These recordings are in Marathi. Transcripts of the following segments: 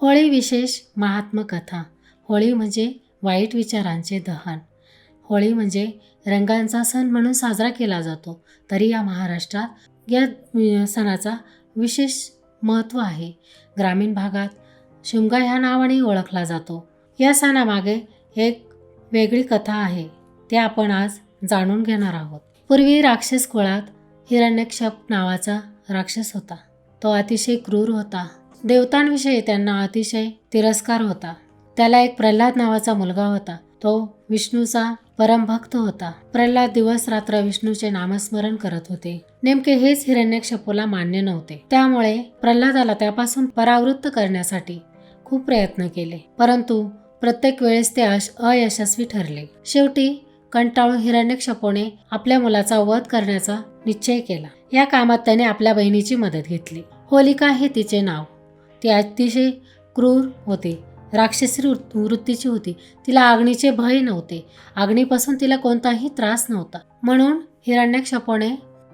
होळी विशेष महात्म कथा. होळी म्हणजे वाईट विचारांचे दहन. होळी म्हणजे रंगांचा सण म्हणून साजरा केला जातो. तरी या महाराष्ट्रात या सणाचा विशेष महत्त्व आहे. ग्रामीण भागात शिमगा ह्या नावाने ओळखला जातो. या सणामागे एक वेगळी कथा आहे. ते आपण आज जाणून घेणार आहोत. पूर्वी राक्षस कुळात हिरण्यक्षप नावाचा राक्षस होता. तो अतिशय क्रूर होता. देवतांविषयी त्यांना अतिशय तिरस्कार होता. त्याला एक प्रल्हाद नावाचा मुलगा होता. तो विष्णूचा परमभक्त होता. प्रल्हाद दिवस रात्र विष्णूचे नामस्मरण करत होते. नेमके हेच हिरण्यक्षपूला मान्य नव्हते. त्यामुळे प्रल्हादाला त्यापासून परावृत्त करण्यासाठी खूप प्रयत्न केले. परंतु प्रत्येक वेळेस ते अश अयशस्वी ठरले. शेवटी कंटाळून हिरण्यक्षपोने आपल्या मुलाचा वध करण्याचा निश्चय केला. या कामात त्याने आपल्या बहिणीची मदत घेतली. होलिका हे तिचे नाव ती अतिशय क्रूर होती. राक्षसी वृत्तीची होती. तिला अग्नीचे भय नव्हते. अग्नीपासून तिला कोणताही त्रास नव्हता. म्हणून हिरण्यक्षपणे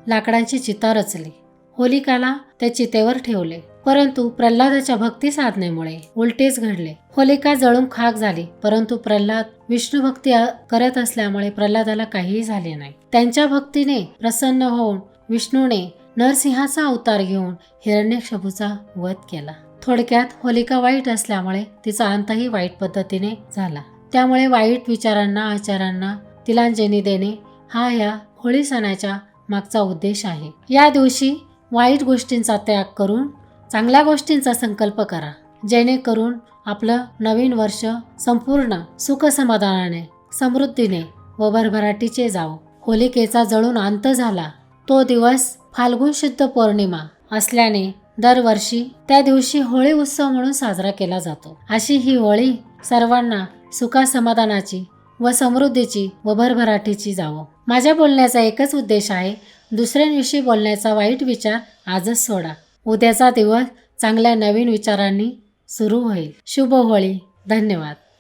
लाकडांची चिता रचली. होलिकाला त्या चितेवर ठेवले. परंतु प्रल्हादाच्या भक्ती साधनेमुळे उलटेच घडले. होलिका जळून खाक झाली. परंतु प्रल्हाद विष्णू भक्ती करत असल्यामुळे प्रल्हादाला काहीही झाले नाही. त्यांच्या भक्तीने प्रसन्न होऊन विष्णूने नरसिंहाचा अवतार घेऊन हिरण्यक्षपूचा वध केला. थोडक्यात होलिका वाईट असल्यामुळे तिचा अंतही वाईट पद्धतीने झाला. त्यामुळे वाईट विचारांना आचारांना तिलांजली देणे हा या होळी सणाच्या मागचा उद्देश आहे. या दिवशी वाईट गोष्टींचा त्याग करून चांगल्या गोष्टींचा संकल्प करा. जेणेकरून आपलं नवीन वर्ष संपूर्ण सुख समाधानाने समृद्धीने व भरभराटीचे जावो. होलिकेचा जळून अंत झाला. तो दिवस फाल्गुन शुद्ध पौर्णिमा असल्याने दरवर्षी त्या दिवशी होळी उत्सव म्हणून साजरा केला जातो. अशी ही होळी सर्वांना सुखा समाधानाची व समृद्धीची व भरभराटीची जावो. माझ्या बोलण्याचा एकच उद्देश आहे दुसऱ्यांविषयी बोलण्याचा वाईट विचार आजच सोडा. उद्याचा दिवस चांगल्या नवीन विचारांनी सुरू होईल. शुभ होळी. धन्यवाद.